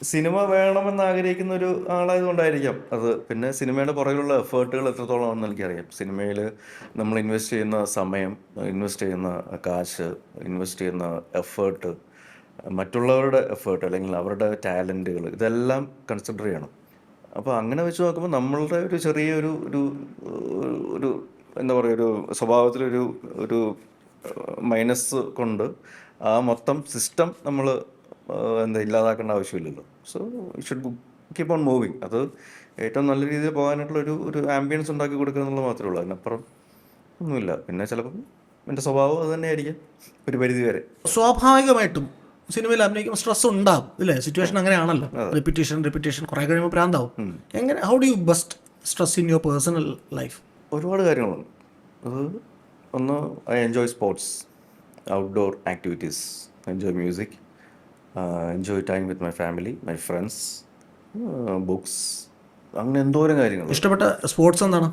സിനിമ വേണമെന്ന് ആഗ്രഹിക്കുന്ന ഒരു ആളായതുകൊണ്ടായിരിക്കാം അത്. പിന്നെ സിനിമയുടെ പുറകിലുള്ള എഫേർട്ടുകൾ എത്രത്തോളം ആണെന്ന് എനിക്കറിയാം. സിനിമയിൽ നമ്മൾ ഇൻവെസ്റ്റ് ചെയ്യുന്ന സമയം ഇൻവെസ്റ്റ് ചെയ്യുന്ന കാശ് ഇൻവെസ്റ്റ് ചെയ്യുന്ന എഫേർട്ട് മറ്റുള്ളവരുടെ എഫേർട്ട് അല്ലെങ്കിൽ അവരുടെ ടാലന്റുകൾ ഇതെല്ലാം കൺസിഡർ ചെയ്യണം. അപ്പോൾ അങ്ങനെ വെച്ച് നോക്കുമ്പോൾ നമ്മളുടെ ഒരു ചെറിയൊരു ഒരു ഒരു എന്താ പറയുക ഒരു സ്വഭാവത്തിലൊരു ഒരു മൈനസ് കൊണ്ട് ആ മൊത്തം സിസ്റ്റം നമ്മൾ എന്താ ഇല്ലാതാക്കേണ്ട ആവശ്യമില്ലല്ലോ. So should keep on moving അത് ഏറ്റവും നല്ല രീതിയിൽ പോകാനായിട്ടുള്ള ഒരു ഒരു ആംബിയൻസ് ഉണ്ടാക്കി കൊടുക്കുക എന്നുള്ളത് മാത്രമേ ഉള്ളൂ. അതിനപ്പുറം ഒന്നുമില്ല. പിന്നെ ചിലപ്പം എന്റെ സ്വഭാവം അത് തന്നെയായിരിക്കും. ഒരു പരിധി വരെ. സ്വാഭാവികമായിട്ടും സിനിമയിൽ അഭിനയിക്കുമ്പോൾ സ്ട്രെസ് ഉണ്ടാവും ഇല്ലേ? സിറ്റുവേഷൻ അങ്ങനെയാണല്ലോ. റിപ്പീറ്റേഷൻ റിപ്പീറ്റേഷൻ കുറെ കഴിയുമ്പോൾ പ്രാന്താവും. എങ്ങനെ how do you best stress in your personal life ഒരുപാട് കാര്യങ്ങളുണ്ട്. അത് ഒന്ന് I enjoy sports outdoor activities enjoy music enjoy time with my family my friends books അങ്ങനെ എന്തോരം കാര്യങ്ങൾ. ഇഷ്ടപ്പെട്ട സ്പോർട്സ് എന്താണ്?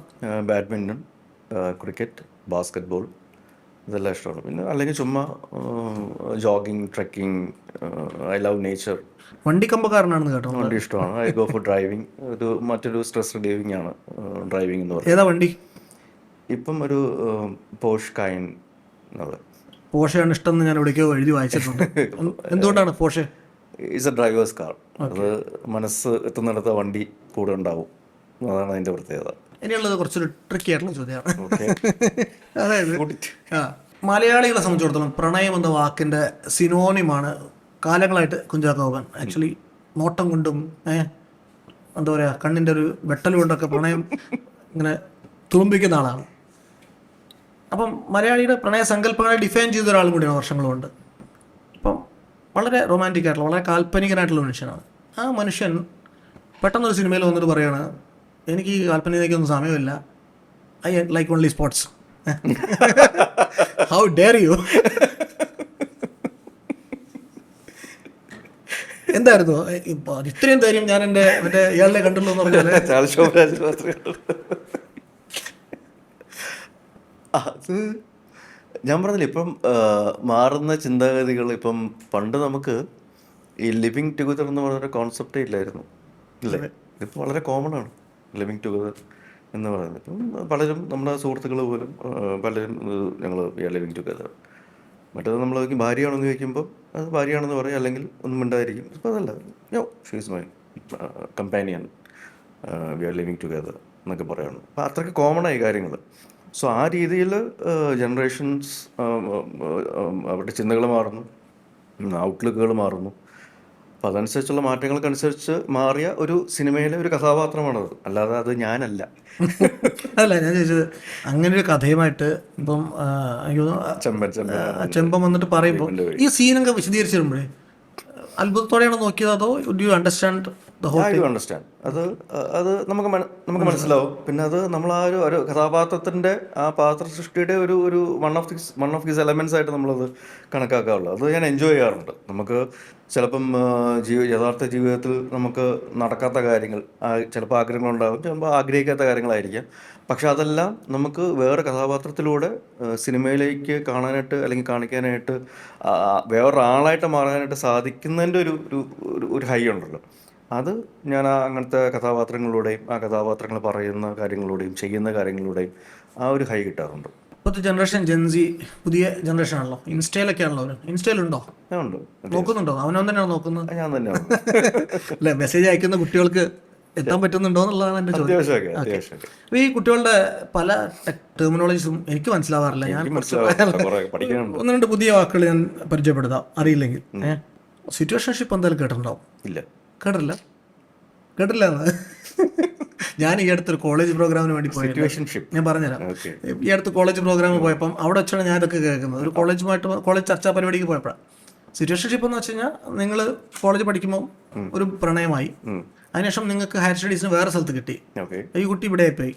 ബാഡ്മിന്റൺ ക്രിക്കറ്റ് ബാസ്കറ്റ് ബോൾ ഇതെല്ലാം ഇഷ്ടമാണ്. പിന്നെ അല്ലെങ്കിൽ ചുമ്മാ jogging trekking I love nature വണ്ടി കമ്പക്കാരനാണെന്ന് കേട്ടോ വണ്ടി ഇഷ്ടമാണ്. ഐ ഗോ ഫോർ ഡ്രൈവിംഗ് ഒരു മറ്റൊരു സ്ട്രെസ് റിലീവിംഗ് ആണ് ഡ്രൈവിംഗ് എന്ന് പറയുന്നത്. ഏതാ വണ്ടി? ഇപ്പം ഒരു പോഷ് കൈൻ എന്നുള്ളത് പോഷയാണ് ഇഷ്ടം എന്ന് ഞാൻ എവിടേക്കോ എഴുതി വായിച്ചിട്ടുണ്ട്. എന്തുകൊണ്ടാണ് Porsche is a driver's car അത് മനസ്സ് എത്തുന്നിടത്ത് വണ്ടി കൂടെ ഉണ്ടാവും. അതാണ് അതിന്റെ പ്രത്യേകത. ഇനിയുള്ളത് കുറച്ചൊരു ട്രിക്കി ആയിട്ടുള്ള ചോദ്യമാണ്. അതായത് ആ മലയാളികളെ സംബന്ധിച്ചിടത്തോളം പ്രണയം എന്ന വാക്കിന്റെ സിനോണിമാണ് കാലങ്ങളായിട്ട് കുഞ്ചാക്കോവൻ ആക്ച്വലി നോട്ടം കൊണ്ടും എന്താ പറയുക കണ്ണിന്റെ ഒരു വെട്ടൽ കൊണ്ടൊക്കെ പ്രണയം ഇങ്ങനെ തുളുമ്പിക്കുന്ന ആളാണ്. അപ്പം മലയാളിയുടെ പ്രണയ സങ്കല്പങ്ങളെ ഡിഫൈൻ ചെയ്ത ഒരാളും കൂടിയാണ് വർഷങ്ങളുണ്ട് അപ്പം വളരെ റൊമാന്റിക് ആയിട്ടുള്ള വളരെ കാൽപ്പനികനായിട്ടുള്ള മനുഷ്യനാണ്. ആ മനുഷ്യൻ പെട്ടെന്നൊരു സിനിമയിൽ വന്നിട്ട് പറയാണ് എനിക്ക് ഈ കാൽപ്പനികയ്ക്കൊന്നും സമയമില്ല. I like only sports how dare you എന്തായിരുന്നു? ഇത്രയും ധൈര്യം ഞാൻ എന്റെ മറ്റേ ഇയാളെ കണ്ടുള്ളൂ എന്ന് പറഞ്ഞാൽ. അത് ഞാൻ പറഞ്ഞില്ല ഇപ്പം മാറുന്ന ചിന്താഗതികൾ ഇപ്പം പണ്ട് നമുക്ക് ഈ ലിവിങ് ടുഗദർ എന്ന് പറഞ്ഞൊരു കോൺസെപ്റ്റേ ഇല്ലായിരുന്നു. ഇല്ലേ? ഇപ്പം വളരെ കോമൺ ആണ്. ലിവിങ് ടുഗദർ എന്ന് പറയുന്നത്. ഇപ്പം പലരും നമ്മുടെ സുഹൃത്തുക്കൾ പോലും പലരും ഞങ്ങൾ ലിവിങ് ടുഗദർ മറ്റേത് നമ്മൾ ഭാര്യയാണെന്ന് ചോദിക്കുമ്പോൾ അത് ഭാര്യയാണെന്ന് പറയും അല്ലെങ്കിൽ ഒന്നും ഉണ്ടായിരിക്കും ഇപ്പോൾ അതല്ല. Yo she's my companion we are living together എന്നൊക്കെ പറയുന്നു അപ്പോൾ അത്രയ്ക്ക് കോമൺ ആയി കാര്യങ്ങൾ സോ ആ രീതിയിൽ ജനറേഷൻസ് അവരുടെ ചിന്തകൾ മാറുന്നു. ഔട്ട്ലുക്കുകൾ മാറുന്നു. അപ്പോൾ അതനുസരിച്ചുള്ള മാറ്റങ്ങൾക്കനുസരിച്ച് മാറിയ ഒരു സിനിമയിലെ ഒരു കഥാപാത്രമാണത്. അല്ലാതെ അത് ഞാനല്ല. അല്ല ഞാൻ ചോദിച്ചത് അങ്ങനെ ഒരു കഥയുമായിട്ട് ഇപ്പം ചെമ്പൻ ചെമ്പൻ ചെമ്പം വന്നിട്ട് പറയുമ്പോൾ ഈ സീനൊക്കെ വിശദീകരിച്ചു വരുമ്പോഴേ അത്ഭുതത്തോടെയാണ് നോക്കിയത് അതോ do you understand I do understand അത് അത് നമുക്ക് നമുക്ക് മനസ്സിലാവും. പിന്നെ അത് നമ്മൾ ആ ഒരു ഒരു കഥാപാത്രത്തിന്റെ ആ പാത്ര സൃഷ്ടിയുടെ ഒരു ഒരു one of this one of these elements ആയിട്ട് നമ്മളത് കണക്കാക്കാറുള്ളൂ. അത് ഞാൻ എൻജോയ് ചെയ്യാറുണ്ട്. നമുക്ക് ചിലപ്പം ജീവ യഥാർത്ഥ ജീവിതത്തിൽ നമുക്ക് നടക്കാത്ത കാര്യങ്ങൾ ചിലപ്പോൾ ആഗ്രഹങ്ങളുണ്ടാകും ചിലപ്പോൾ ആഗ്രഹിക്കാത്ത കാര്യങ്ങളായിരിക്കാം. പക്ഷെ അതെല്ലാം നമുക്ക് വേറെ കഥാപാത്രത്തിലൂടെ സിനിമയിലേക്ക് കാണാനായിട്ട് അല്ലെങ്കിൽ കാണിക്കാനായിട്ട് വേറൊരാളായിട്ട് മാറാനായിട്ട് സാധിക്കുന്നതിന്റെ ഒരു- ഒരു ഒരു ഹൈ ഉണ്ടല്ലോ. അത് ഞാൻ ആ അങ്ങനത്തെ കഥാപാത്രങ്ങളിലൂടെയും ആ കഥാപാത്രങ്ങൾ പറയുന്ന കാര്യങ്ങളിലൂടെയും ചെയ്യുന്ന കാര്യങ്ങളിലൂടെയും ആ ഒരു ഹൈ കിട്ടാറുണ്ട്. ഇപ്പോഴത്തെ ജനറേഷൻ ജെൻസി പുതിയ ജനറേഷൻ ആണല്ലോ. ഇൻസ്റ്റയിലൊക്കെ ആണല്ലോ അവർ ഇൻസ്റ്റയിൽ ഉണ്ടോ. നോക്കുന്നുണ്ടോ? അവനവൻ തന്നെയാണ് നോക്കുന്നത്? ഞാൻ തന്നെയാണ് അല്ല മെസ്സേജ് അയക്കുന്ന കുട്ടികൾക്ക് എത്താൻ പറ്റുന്നുണ്ടോ എന്നുള്ളതാണ് എന്റെ ചോദ്യം. അപ്പൊ ഈ കുട്ടികളുടെ പല ടെർമിനോളജീസും എനിക്ക് മനസ്സിലാവാറില്ല. ഞാൻ ഒന്ന് രണ്ട് പുതിയ വാക്കുകൾ ഞാൻ പരിചയപ്പെടുത്താം. അറിയില്ലെങ്കിൽ. സിറ്റുവേഷൻഷിപ്പ് എന്തായാലും കേട്ടിട്ടുണ്ടാവും. ഇല്ല. കേട്ടില്ല കേട്ടില്ല എന്ന്. ഞാൻ ഈ അടുത്തൊരു കോളേജ് പ്രോഗ്രാമിന് വേണ്ടി പോയി ഞാൻ പറഞ്ഞുതരാം. ഈ അടുത്ത് കോളേജ് പ്രോഗ്രാമിൽ പോയപ്പം അവിടെ വെച്ചാണ് ഞാൻ ഇതൊക്കെ കേൾക്കുന്നത്. ഒരു കോളേജുമായിട്ട് കോളേജ് ചർച്ചാ പരിപാടിക്ക് പോയപ്പോഴാണ് സിറ്റുവേഷൻഷിപ്പ് എന്ന് വെച്ച് കഴിഞ്ഞാൽ നിങ്ങൾ കോളേജ് പഠിക്കുമ്പോൾ ഒരു പ്രണയമായി. അതിനുശേഷം നിങ്ങൾക്ക് ഹയർ സ്റ്റഡീസിന് വേറെ സ്ഥലത്ത് കിട്ടി. ഈ കുട്ടി ഇവിടെ പോയി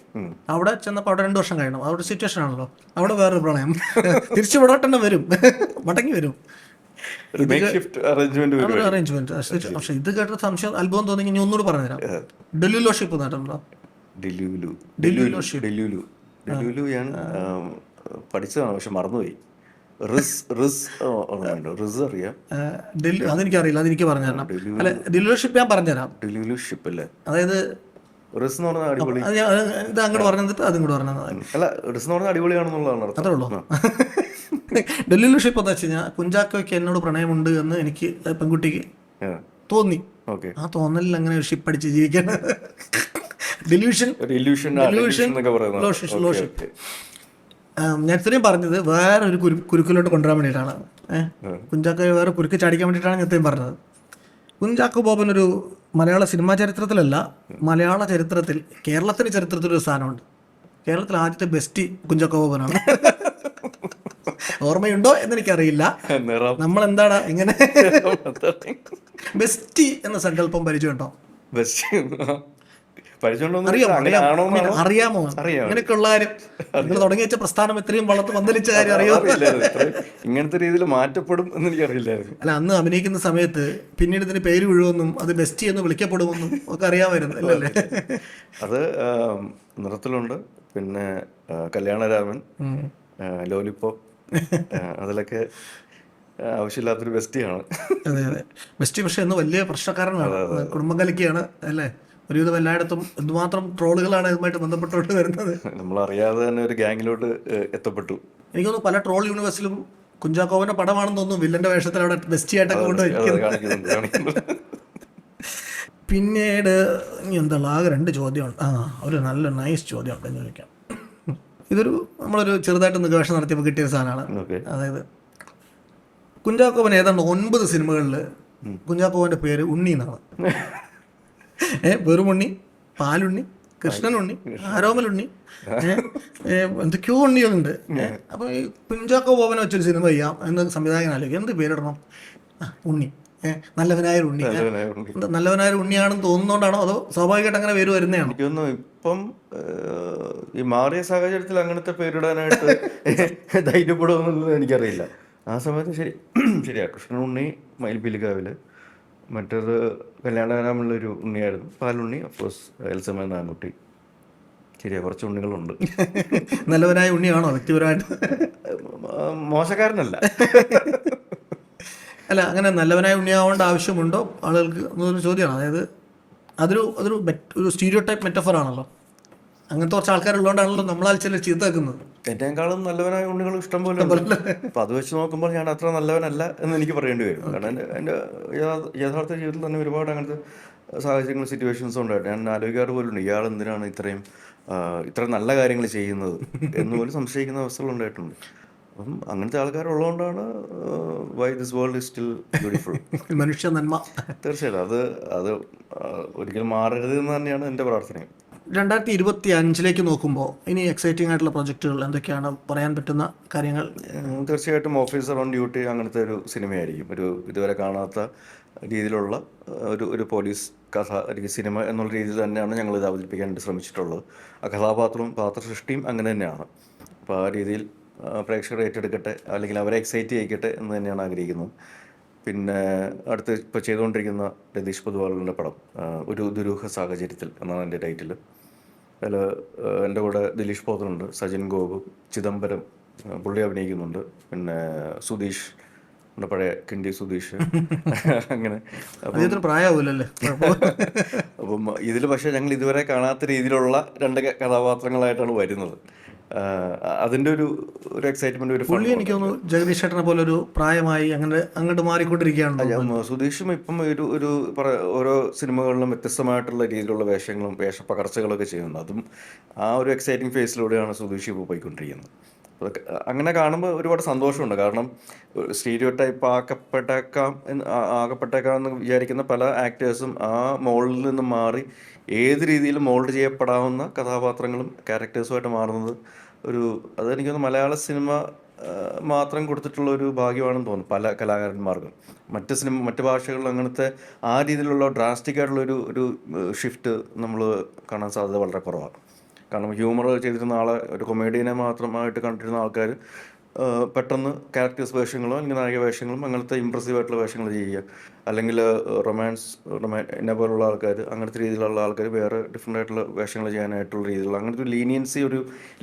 അവിടെ ചെന്നപ്പോൾ അവിടെ രണ്ട് വർഷം കഴിയണം അവിടെ സിറ്റുവേഷൻ ആണല്ലോ. അവിടെ വേറൊരു പ്രണയം. തിരിച്ചു ഇവിടെ തന്നെ വരും. മടങ്ങി വരും. അറേഞ്ച്മെന്റ് പക്ഷെ ഇത് കേട്ട സംശയം അത്ഭുതം തോന്നി ഞാൻ ഒന്നുകൂടി പറഞ്ഞുതരാം ഡെല്യൂലു ഞാൻ ആം, പഠിച്ചതാണ് പക്ഷെ മറന്നുപോയി. ഡെല്ലു അതെനിക്കറിയില്ല അതെനിക്ക് അല്ല ഡെല്ലുലോഷിപ്പ് ഞാൻ പറഞ്ഞുതരാം ഷിപ്പ് അല്ലേ? അതായത് റിസ് എന്ന് പറഞ്ഞാൽ അടിപൊളി. ഇത് അങ്ങോട്ട് പറഞ്ഞിട്ട് അതും കൂടെ പറഞ്ഞത് അല്ല റിസ് എന്ന് പറഞ്ഞാൽ അടിപൊളിയാണെന്നുള്ളതാണ് അത്രേ ഉള്ളൂ. ഡെല്ലുലോഷിപ്പ് എന്താ വെച്ച് കഴിഞ്ഞാൽ കുഞ്ചാക്കോയ്ക്ക് എന്നോട് പ്രണയമുണ്ട് എന്ന് എനിക്ക് പെൺകുട്ടിക്ക് തോന്നി. ആ തോന്നലിൽ അങ്ങനെ ഒരു ഷിപ്പ് അടിച്ച് ജീവിക്കാൻ. ആം, ഞാൻ ഇത്രയും പറഞ്ഞത് വേറെ ഒരു കുരു കുരുക്കിലോട്ട് കൊണ്ടുവരാൻ വേണ്ടിയിട്ടാണ്. ഏഹ് കുഞ്ചാക്കോ വേറെ കുരുക്ക് ചാടിക്കാൻ വേണ്ടിയിട്ടാണ് ഞാൻ ഇത്രയും പറഞ്ഞത്. കുഞ്ചാക്കോ ബോബൻ ഒരു മലയാള സിനിമാ ചരിത്രത്തിലല്ല മലയാള ചരിത്രത്തിൽ കേരളത്തിന്റെ ചരിത്രത്തിൽ ഒരു സ്ഥാനമുണ്ട് കേരളത്തിൽ ആദ്യത്തെ ബെസ്റ്റ് കുഞ്ചാക്കോ ബോബനാണ്. ഓർമ്മയുണ്ടോ എന്ന് എനിക്കറിയില്ല നമ്മൾ എന്താണ് ഇങ്ങനെ ബെസ്റ്റി എന്ന സങ്കല്പം പരിചയമുണ്ടോ? ബെസ്റ്റ് അറിയാമോ? അങ്ങനെയൊക്കെയുള്ള കാര്യം. നിങ്ങൾ തുടങ്ങി വെച്ച പ്രസ്ഥാനം ഇത്രയും വളർത്ത് പന്തലിച്ച കാര്യം അറിയോ? ഇങ്ങനത്തെ രീതിയിൽ മാറ്റപ്പെടും എന്ന് എനിക്കറിയില്ലായിരുന്നു. അല്ല അന്ന് അഭിനയിക്കുന്ന സമയത്ത് പിന്നീട് ഇതിന് പേര് വീഴുമെന്നും അത് ബെസ്റ്റി എന്ന് വിളിക്കപ്പെടുമെന്നും ഒക്കെ അറിയാമായിരുന്നു അല്ലേ അത് നൃത്തത്തിലുണ്ട് നിറത്തിലുണ്ട്. പിന്നെ കല്യാണരാമൻ ലോലിപ്പോപ്പ് അതിലൊക്കെ ആവശ്യമില്ലാത്തൊരു ബെസ്റ്റിയാണ് അതെ അതെ. ബെസ്റ്റ് പക്ഷെ ഇന്ന് വലിയ പ്രശ്നക്കാരനാണ്. കുടുംബം കലക്കിയാണ് അല്ലേ? ഒരുവിധം എല്ലായിടത്തും എന്തുമാത്രം ട്രോളുകളാണ് ഇതുമായിട്ട് ബന്ധപ്പെട്ടുകൊണ്ട് വരുന്നത്. നമ്മൾ അറിയാതെ തന്നെ ഒരു ഗ്യാങ്ങിലോട്ട് എത്തപ്പെട്ടു. എനിക്ക് തോന്നുന്നു പല ട്രോൾ യൂണിവേഴ്സിലും കുഞ്ചാക്കോവന്റെ പടമാണെന്ന് തോന്നുന്നു വില്ലന്റെ വേഷത്തിൽ അവിടെ ബെസ്റ്റ് ആയിട്ടൊക്കെ കൊണ്ട് പിന്നീട് എന്താ ആകെ രണ്ട് ചോദ്യമുണ്ട്. ആ ഒരു നല്ല നൈസ് ചോദ്യം ഉണ്ടെന്ന് ചോദിക്കാം. ഇതൊരു നമ്മളൊരു ചെറുതായിട്ടൊന്ന് ഗവേഷണം നടത്തിയപ്പോൾ കിട്ടിയ സാധനമാണ്. അതായത് കുഞ്ചാക്കോവൻ ഏതാണ്ട് ഒൻപത് സിനിമകളിൽ കുഞ്ചാക്കോവന്റെ പേര് ഉണ്ണി എന്നാണ്. ഏഹ് വെറുമുണ്ണി പാലുണ്ണി കൃഷ്ണനുണ്ണി ആരോമലുണ്ണി എന്തൊക്കെയോ ഉണ്ണികളുണ്ട്. അപ്പോൾ അപ്പൊ ഈ കുഞ്ചാക്കോ ബോബനെ വെച്ചൊരു സിനിമ ചെയ്യാം എന്ന് സംവിധായകൻ ആലോചിക്കും. എന്ത് പേരിടണം? ഉണ്ണി. നല്ലവനായ ഉണ്ണി. നല്ലവനായ ഉണ്ണിയാണെന്ന് തോന്നുന്നോണ്ടാണോ? അതോ സ്വാഭാവികമായിട്ട് അങ്ങനെ പേര് വരുന്നതാണ് എനിക്ക് തോന്നുന്നു ഇപ്പം ഈ മാറിയ സാഹചര്യത്തിൽ അങ്ങനത്തെ പേരിടാനായിട്ട് ധൈര്യപ്പെടുമെന്നുള്ളത് എനിക്കറിയില്ല. ആ സമയത്ത് ശരി ശരിയാ കൃഷ്ണൻ ഉണ്ണി മയിൽപ്പിലിക്കാവിൽ. മറ്റേത് കല്യാണരാമുള്ളൊരു ഉണ്ണിയായിരുന്നു. പാലുണ്ണി അഫ്കോഴ്സ് എൽസമ്മ എന്ന ആൺകുട്ടി. ശരിയാ കുറച്ച് ഉണ്ണികളുണ്ട്. നല്ലവനായ ഉണ്ണിയാണോ വ്യക്തിപരമായിട്ട്? മോശക്കാരനല്ല. അല്ല അങ്ങനെ നല്ലവനായ ഉണ്ണിയാവേണ്ട ആവശ്യമുണ്ടോ? ആളുകൾക്ക് എന്നൊരു ചോദ്യമാണ്. അതായത് അതൊരു അതൊരു ഒരു സ്റ്റീരിയോ ടൈപ്പ് മെറ്റഫർ ആണല്ലോ അങ്ങനത്തെ കുറച്ച് ആൾക്കാരുള്ളതുകൊണ്ടാണല്ലോ നമ്മളാൽ ചില ചീത്താക്കുന്നത് എന്നെക്കാളും നല്ലവനായ ഉണ്ണികൾ ഇഷ്ടം പോലെ. അപ്പൊ അത് വെച്ച് നോക്കുമ്പോൾ ഞാൻ അത്ര നല്ലവനല്ല എന്ന് എനിക്ക് പറയേണ്ടി വരും. കാരണം എന്റെ എന്റെ യഥാർത്ഥ ജീവിതത്തിൽ തന്നെ ഒരുപാട് അങ്ങനത്തെ സാഹചര്യങ്ങൾ സിറ്റുവേഷൻസ് ഉണ്ടായിട്ട് ഞാൻ ആലോചിക്കാറ് പോലും ഇയാൾ എന്തിനാണ് ഇത്രയും ഇത്ര നല്ല കാര്യങ്ങൾ ചെയ്യുന്നത് എന്ന് പോലും സംശയിക്കുന്ന അവസ്ഥകൾ ഉണ്ടായിട്ടുണ്ട്. അപ്പം അങ്ങനത്തെ ആൾക്കാരുള്ളതുകൊണ്ടാണ് why this world is still beautiful മനുഷ്യ നന്മ. തീർച്ചയായിട്ടും. അത് അത് ഒരിക്കലും മാറരുത് എന്ന് തന്നെയാണ് എന്റെ പ്രാർത്ഥനയും. രണ്ടായിരത്തി ഇരുപത്തി അഞ്ചിലേക്ക് നോക്കുമ്പോൾ ഇനി എക്സൈറ്റിംഗ് ആയിട്ടുള്ള പ്രൊജക്റ്റുകൾ എന്തൊക്കെയാണ്? പറയാൻ പറ്റുന്ന കാര്യങ്ങൾ? തീർച്ചയായിട്ടും ഓഫീസർ ഓൺ ഡ്യൂട്ടി അങ്ങനത്തെ ഒരു സിനിമയായിരിക്കും. ഒരു ഇതുവരെ കാണാത്ത രീതിയിലുള്ള ഒരു ഒരു പോലീസ് കഥ അല്ലെങ്കിൽ സിനിമ എന്നുള്ള രീതിയിൽ തന്നെയാണ് ഞങ്ങൾ ഇത് അവതരിപ്പിക്കാനായിട്ട് ശ്രമിച്ചിട്ടുള്ളത്. ആ കഥാപാത്രവും പാത്രസൃഷ്ടിയും അങ്ങനെ തന്നെയാണ്. അപ്പോൾ ആ രീതിയിൽ പ്രേക്ഷകർ ഏറ്റെടുക്കട്ടെ അല്ലെങ്കിൽ അവരെ എക്സൈറ്റ് ചെയ്യിക്കട്ടെ എന്ന് തന്നെയാണ് ആഗ്രഹിക്കുന്നത്. പിന്നെ അടുത്ത് ഇപ്പോൾ ചെയ്തുകൊണ്ടിരിക്കുന്ന രതീഷ് പൊതുവാളുടെ പടം ഒരു ദുരൂഹ സാഹചര്യത്തിൽ എന്നാണ് എന്റെ ടൈറ്റിൽ അതിൽ എന്റെ കൂടെ ദിലീഷ് പോത്തനുണ്ട് സജിൻ ഗോപു ചിദംബരം പുള്ളി അഭിനയിക്കുന്നുണ്ട്. പിന്നെ സുധീഷ് നമ്മുടെ പഴയ കിണ്ടി സുധീഷ് അങ്ങനെ. പ്രായമാവില്ലല്ലേ അപ്പം ഇതിൽ പക്ഷേ ഞങ്ങൾ ഇതുവരെ കാണാത്ത രീതിയിലുള്ള രണ്ട് കഥാപാത്രങ്ങളായിട്ടാണ് വരുന്നത്. ആ, അതിന്റെ ഒരു ഒരു എക്സൈറ്റ്മെന്റ് ഒരു പുള്ളി എനിക്ക് തോന്നുന്നു ജഗദീഷ് ചേട്ടനെ പോലെ ഒരു പ്രായമായി അങ്ങനെ അങ്ങോട്ട് മാറിക്കൊണ്ടിരിക്കുകയാണ് സുധീഷും ഇപ്പം ഒരു ഒരു ഓരോ സിനിമകളിലും വ്യത്യസ്തമായിട്ടുള്ള രീതിയിലുള്ള വേഷങ്ങളും വേഷപ്പകർച്ചകളൊക്കെ ചെയ്യുന്നു അതും ആ ഒരു എക്സൈറ്റിംഗ് ഫേസിലൂടെയാണ് സുധീഷ് ഇപ്പോൾ പോയിക്കൊണ്ടിരിക്കുന്നത്. അങ്ങനെ കാണുമ്പോൾ ഒരുപാട് സന്തോഷമുണ്ട്. കാരണം സ്റ്റീരിയോ ടൈപ്പ് ആക്കപ്പെട്ടേക്കാം ആകപ്പെട്ടേക്കാം എന്ന് വിചാരിക്കുന്ന പല ആക്ടേഴ്സും ആ മോളിൽ നിന്ന് മാറി ഏത് രീതിയിൽ മോൾഡ് ചെയ്യപ്പെടാവുന്ന കഥാപാത്രങ്ങളും ക്യാരക്ടേഴ്സുമായിട്ട് മാറുന്നത് ഒരു അത് എനിക്ക് തോന്നുന്നു മലയാള സിനിമ മാത്രം കൊടുത്തിട്ടുള്ള ഒരു ഭാഗ്യമാണെന്ന് തോന്നുന്നു പല കലാകാരന്മാർക്കും. മറ്റ് സിനിമ മറ്റ് ഭാഷകളിൽ അങ്ങനത്തെ ആ രീതിയിലുള്ള ഡ്രാസ്റ്റിക് ആയിട്ടുള്ള ഒരു ഒരു ഷിഫ്റ്റ് നമ്മൾ കാണാൻ സാധ്യത വളരെ കുറവാണ്. കാരണം ഹ്യൂമർ ചെയ്തിരുന്ന ആളെ ഒരു കൊമേഡിയനെ മാത്രമായിട്ട് കണ്ടിരുന്ന ആൾക്കാർ പെട്ടെന്ന് ക്യാരക്ടേഴ്സ് വേഷങ്ങളോ അല്ലെങ്കിൽ നായിക വേഷങ്ങളും അങ്ങനത്തെ ഇമ്പ്രസീവ് ആയിട്ടുള്ള വേഷങ്ങൾ ചെയ്യുക. അല്ലെങ്കിൽ റൊമാൻസ് റൊമാൻ എന്നെ പോലുള്ള ആൾക്കാർ അങ്ങനത്തെ രീതിയിലുള്ള ആൾക്കാർ വേറെ ഡിഫറെന്റ് ആയിട്ടുള്ള വേഷങ്ങൾ ചെയ്യാനായിട്ടുള്ള രീതിയിലുള്ള അങ്ങനത്തെ ഒരു ലീനിയൻസി ഒരു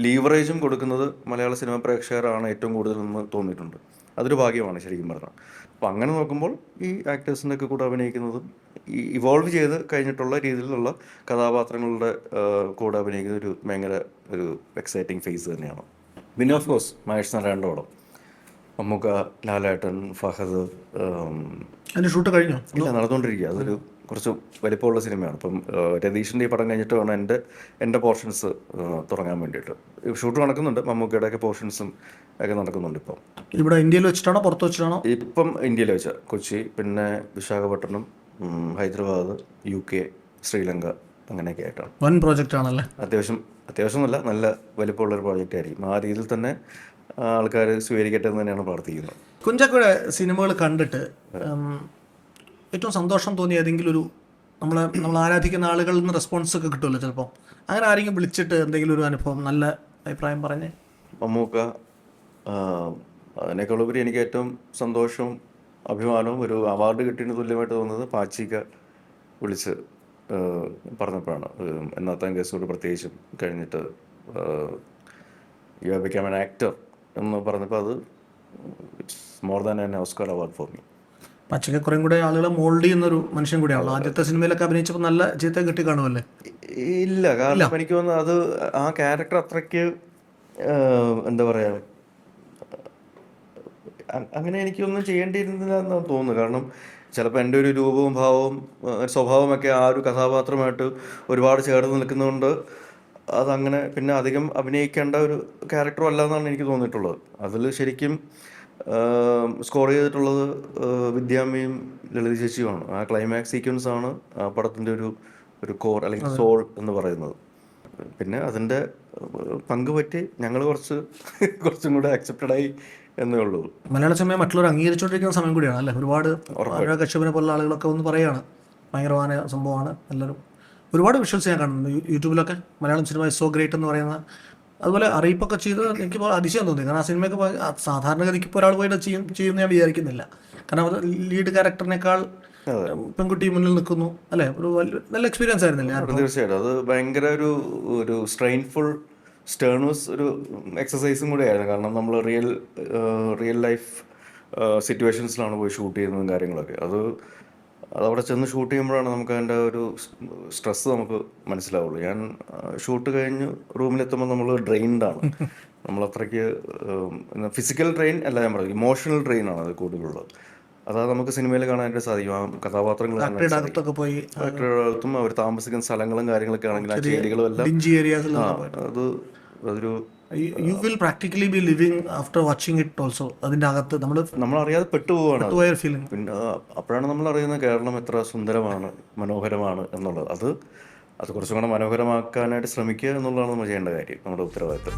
ലീവറേജും കൊടുക്കുന്നത് മലയാള സിനിമ പ്രേക്ഷകരാണ് ഏറ്റവും കൂടുതൽ എന്ന് തോന്നിയിട്ടുണ്ട്. അതൊരു ഭാഗ്യമാണ് ശരിക്കും പറഞ്ഞാൽ. അപ്പോൾ അങ്ങനെ നോക്കുമ്പോൾ ഈ ആക്ടേഴ്സിന്റെ ഒക്കെ കൂടെ അഭിനയിക്കുന്നതും ഈ ഇവോൾവ് ചെയ്ത് കഴിഞ്ഞിട്ടുള്ള രീതിയിലുള്ള കഥാപാത്രങ്ങളുടെ കൂടെ അഭിനയിക്കുന്ന ഒരു ഭയങ്കര ഒരു എക്സൈറ്റിംഗ് ഫേസ് തന്നെയാണ്. പിന്നെ ഓഫ് കോഴ്സ് മഹേഷ് നാരായണോടം അമ്മുക്ക ലാലേട്ടൻ ഫഹദ് ഷൂട്ട് കഴിഞ്ഞോ? ഇല്ല നടന്നുകൊണ്ടിരിക്കുക. അതൊരു കുറച്ച് വലിപ്പമുള്ള സിനിമയാണ്. അപ്പം രതീഷിന്റെ ഈ പടം കഴിഞ്ഞിട്ട് വേണം എന്റെ എന്റെ പോർഷൻസ് തുടങ്ങാൻ വേണ്ടിയിട്ട്. ഷൂട്ട് നടക്കുന്നുണ്ട്. മമ്മൂക്കയുടെ ഒക്കെ പോർഷൻസും ഒക്കെ നടക്കുന്നുണ്ട് ഇപ്പം. ഇവിടെ ഇന്ത്യയിൽ വെച്ചിട്ടാണോ? പുറത്ത് വെച്ചിട്ടാണോ? ഇപ്പം ഇന്ത്യയിൽ വെച്ച കൊച്ചി പിന്നെ വിശാഖപട്ടണം ഹൈദരാബാദ് യു കെ ശ്രീലങ്ക അങ്ങനെയൊക്കെ ആയിട്ടാണ്. വൻ പ്രോജക്റ്റ് ആണല്ലേ? അത്യാവശ്യം അത്യാവശ്യം നല്ല നല്ല വലിപ്പമുള്ള ഒരു പ്രോജക്റ്റ് ആയിരിക്കും. ആ രീതിയിൽ തന്നെ ആൾക്കാർ സ്വീകരിക്കട്ടെ എന്ന് തന്നെയാണ് പ്രാർത്ഥിക്കുന്നത്. കുഞ്ചാക്കോയുടെ സിനിമകൾ കണ്ടിട്ട് ഏറ്റവും സന്തോഷം തോന്നിയ ഏതെങ്കിലും ഒരു നമ്മൾ നമ്മൾ ആരാധിക്കുന്ന ആളുകളിൽ നിന്ന് റെസ്പോൺസ് ഒക്കെ കിട്ടുമല്ലോ ചിലപ്പോൾ അങ്ങനെ ആരെങ്കിലും വിളിച്ചിട്ട് എന്തെങ്കിലും ഒരു അനുഭവം നല്ല അഭിപ്രായം പറഞ്ഞ്. അതിനേക്കാൾ അതിനേക്കാളുപരി എനിക്ക് ഏറ്റവും സന്തോഷവും അഭിമാനവും ഒരു അവാർഡ് കിട്ടിയതിന് തുല്യമായിട്ട് തോന്നുന്നത് പാച്ചിക്ക വിളിച്ച് പറഞ്ഞപ്പോഴാണ്. എന്നാത്താൻ കേസോട് പ്രത്യേകിച്ചും കഴിഞ്ഞിട്ട് യു ബിക്കം ആൻ ആക്ടർ എന്ന് പറഞ്ഞപ്പോൾ അത് it's more than an Oscar award for me പച്ചയ്ക്ക് കുറേ കൂടെ ആളുകളെ മോൾഡ് ചെയ്യുന്ന ഒരു മനുഷ്യൻ കൂടിയാണല്ലോ. ആദ്യത്തെ സിനിമയിലൊക്കെ അഭിനയിച്ചപ്പോൾ നല്ല ചീത്ത കിട്ടി കാണുമല്ലേ ഇല്ല കാരണം എനിക്ക് തോന്നുന്നു അത് ആ ക്യാരക്ടർ അത്രയ്ക്ക് എന്താ പറയാ അങ്ങനെ എനിക്കൊന്നും ചെയ്യേണ്ടിയിരുന്നില്ല എന്നാണ് തോന്നുന്നു. കാരണം ചിലപ്പോൾ എന്റെ ഒരു രൂപവും ഭാവവും സ്വഭാവമൊക്കെ ആ ഒരു കഥാപാത്രമായിട്ട് ഒരുപാട് ചേർന്ന് നിൽക്കുന്നതുകൊണ്ട് അതങ്ങനെ പിന്നെ അധികം അഭിനയിക്കേണ്ട ഒരു ക്യാരക്ടറും അല്ല എന്നാണ് എനിക്ക് തോന്നിയിട്ടുള്ളത്. അതിൽ ശരിക്കും സ്കോർ ചെയ്തിട്ടുള്ളത് വിദ്യാമ്മയും ലളിത ചേച്ചിയുമാണ് ആ ക്ലൈമാക്സ് സീക്വൻസ് ആണ് ആ പടത്തിന്റെ ഒരു ഒരു കോർ അല്ലെങ്കിൽ സോൾ എന്ന് പറയുന്നത്. പിന്നെ അതിന്റെ പങ്ക് പറ്റി ഞങ്ങൾ കുറച്ച് കുറച്ചും കൂടെ ആക്സെപ്റ്റഡായി ആയി എന്നേ ഉള്ളൂ. മലയാള സിനിമയെ മറ്റുള്ളവർ അംഗീകരിച്ചുകൊണ്ടിരിക്കുന്ന സമയം കൂടിയാണ് അല്ലേ? ഒരുപാട് കശ്യപിനെ പോലുള്ള ആളുകളൊക്കെ ഒന്ന് പറയുകയാണ് ഭയങ്കരമായ സംഭവമാണ്. എല്ലാവരും ഒരുപാട് വിഷ്വൽസ് ഞാൻ കാണുന്നുണ്ട്. യൂട്യൂബിലൊക്കെ മലയാളം സിനിമ സോ ഗ്രേറ്റ് എന്ന് പറയുന്ന അതുപോലെ അറിയിപ്പൊക്കെ ചെയ്ത് എനിക്ക് അതിശയം തോന്നി. കാരണം ആ സിനിമയൊക്കെ സാധാരണഗതിക്ക് ഇപ്പോൾ ഒരാൾ പോയിട്ട് ചെയ്യും ചെയ്യുമെന്ന് ഞാൻ വിചാരിക്കുന്നില്ല. കാരണം അത് ലീഡ് ക്യാരക്ടറിനേക്കാൾ പെൺകുട്ടി മുന്നിൽ നിൽക്കുന്നു അല്ലെ? ഒരു നല്ല എക്സ്പീരിയൻസ് ആയിരുന്നില്ലേ തീർച്ചയായിട്ടും. അത് ഭയങ്കര ഒരു ഒരു സ്ട്രെയിൻഫുൾ സ്റ്റേണസ് ഒരു എക്സസൈസും കൂടെ ആയിരുന്നു കാരണം നമ്മൾ റിയൽ റിയൽ ലൈഫ് സിറ്റുവേഷൻസിലാണ് പോയി ഷൂട്ട് ചെയ്യുന്നതും കാര്യങ്ങളൊക്കെ. അത് അതവിടെ ചെന്ന് ഷൂട്ട് ചെയ്യുമ്പോഴാണ് നമുക്ക് അതിന്റെ ഒരു സ്ട്രെസ് നമുക്ക് മനസ്സിലാവുള്ളൂ. ഞാൻ ഷൂട്ട് കഴിഞ്ഞ് റൂമിലെത്തുമ്പോൾ നമ്മൾ ഡ്രെയിൻഡ് ആണ്. നമ്മൾ അത്രയ്ക്ക് ഫിസിക്കൽ ട്രെയിൻ അല്ല ഞാൻ പറയുന്നത് ഇമോഷണൽ ട്രെയിൻ ആണ് അത് കൂടുതലുള്ളത്. അതാ നമുക്ക് സിനിമയിൽ കാണാനായിട്ട് സാധിക്കും. ആ കഥാപാത്രങ്ങൾ ഫാക്ടറികൾക്കും അവർ താമസിക്കുന്ന സ്ഥലങ്ങളും കാര്യങ്ങളൊക്കെ ആണെങ്കിൽ ആ ചേരികളും എല്ലാം അത് അതൊരു you will practically be living after watching it also അതിന്റെ അകത്ത് നമ്മൾ അറിയാതെ പെട്ടുപോവാണ് ഫീലിംഗ് പിന്നെ അപ്പോഴാണ് നമ്മൾ അറിയുന്നത് കേരളം എത്ര സുന്ദരമാണ് മനോഹരമാണ് എന്നുള്ളത്. അത് അത് കുറച്ചും കൂടെ മനോഹരമാക്കാനായിട്ട് ശ്രമിക്കുക എന്നുള്ളതാണ് നമ്മൾ ചെയ്യേണ്ട കാര്യം നമ്മുടെ ഉത്തരവാദിത്തം.